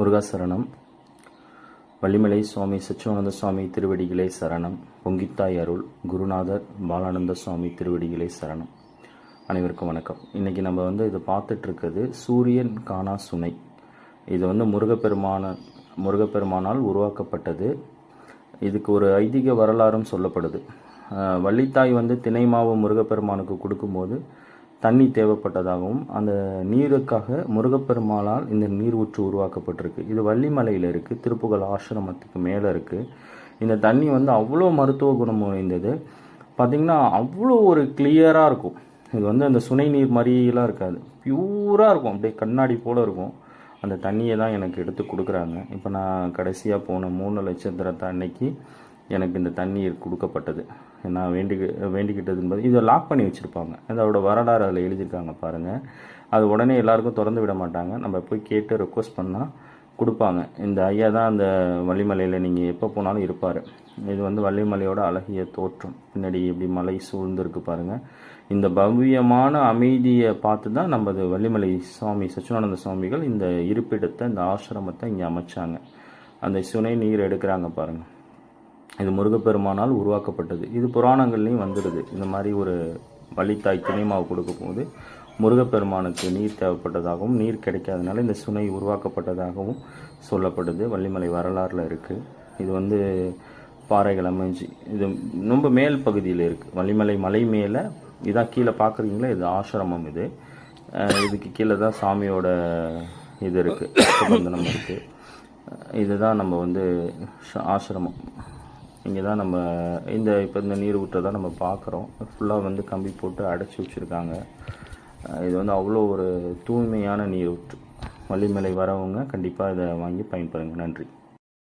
முருகாசரணம். வள்ளிமலை சுவாமி சச்சிவானந்த சுவாமி திருவடிகளே சரணம். பொங்கித்தாய் அருள் குருநாதர் பாலானந்த சுவாமி திருவடிகளே சரணம். அனைவருக்கும் வணக்கம். இன்றைக்கி நம்ம வந்து இதை பார்த்துட்ருக்கிறது சூரியன் காணா சுனை. இது வந்து முருகப்பெருமான முருகப்பெருமானால் உருவாக்கப்பட்டது. இதுக்கு ஒரு ஐதீக வரலாறும் சொல்லப்படுது. வள்ளித்தாய் வந்து திணை மாவு முருகப்பெருமானுக்கு கொடுக்கும்போது தண்ணி தேவைப்பட்டதாகவும் அந்த நீருக்காக முருகப்பெருமாளால் இந்த நீர் ஊற்று உருவாக்கப்பட்டிருக்கு. இது வள்ளிமலையில் இருக்குது திருப்புகழ் ஆசிரமத்துக்கு மேலே இருக்குது இந்த தண்ணி வந்து அவ்வளோ மருத்துவ குணம் வாய்ந்தது பார்த்திங்கன்னா அவ்வளோ ஒரு கிளியராக இருக்கும். இது வந்து அந்த சுனை நீர் மாதிரியெல்லாம் இருக்காது. பியூராக இருக்கும். அப்படியே கண்ணாடி போல் இருக்கும். அந்த தண்ணியை தான் எனக்கு எடுத்து கொடுக்குறாங்க. இப்போ நான் கடைசியாக போன மூணு நட்சத்திரத்தை அன்னைக்கு எனக்கு இந்த தண்ணீர் கொடுக்கப்பட்டது. நான் வேண்டி வேண்டிக்கிட்டதுன்னு பார்த்து இதை லாக் பண்ணி வச்சுருப்பாங்க. அதோட வரலாறு அதில் எழுதியிருக்காங்க பாருங்கள் அது உடனே எல்லாருக்கும் திறந்து விட மாட்டாங்க. நம்ம போய் கேட்டு ரெக்வஸ்ட் பண்ணால் கொடுப்பாங்க. இந்த ஐயா தான் அந்த வள்ளிமலையில் நீங்கள் எப்போ போனாலும் இருப்பார். இது வந்து வள்ளிமலையோட அழகிய தோற்றம். பின்னாடி எப்படி மலை சூழ்ந்திருக்கு பாருங்கள் இந்த பவ்யமான அமைதியை பார்த்து தான் நம்ம வள்ளிமலை சுவாமி சச்சிவானந்த சுவாமிகள் இந்த இருப்பிடத்தை இந்த ஆசிரமத்தை இங்கே அமைச்சாங்க. அந்த சுனை நீர் எடுக்கிறாங்க பாருங்கள் இது முருகப்பெருமானால் உருவாக்கப்பட்டது. இது புராணங்கள்லையும் வந்துடுது. இந்த மாதிரி ஒரு வள்ளித்தாய் திணைமாவு கொடுக்கும் போது முருகப்பெருமானுக்கு நீர் தேவைப்பட்டதாகவும் நீர் கிடைக்காதனால இந்த சுனை உருவாக்கப்பட்டதாகவும் சொல்லப்படுது. வள்ளிமலை வரலாறில் இருக்குது இது வந்து பாறைகள் அமைஞ்சு இது ரொம்ப மேல் பகுதியில் இருக்குது வள்ளிமலை மலை மேலே இதான் கீழே பார்க்குறீங்களா? இது ஆசிரமம் இது. இதுக்கு கீழே தான் சாமியோட இது இருக்குது பந்தனம் இருக்குது இதுதான் நம்ம வந்து ஆசிரமம். இங்கே தான் நம்ம இந்த இப்போ இந்த நீர் ஊற்றை தான் நம்ம பார்க்குறோம் ஃபுல்லாக வந்து கம்பி போட்டு அடைச்சி வச்சுருக்காங்க. இது வந்து அவ்வளோ ஒரு தூய்மையான நீர் ஊற்று வள்ளிமலை வரவங்க கண்டிப்பாக இதை வாங்கி பயன்பெறுங்க. நன்றி.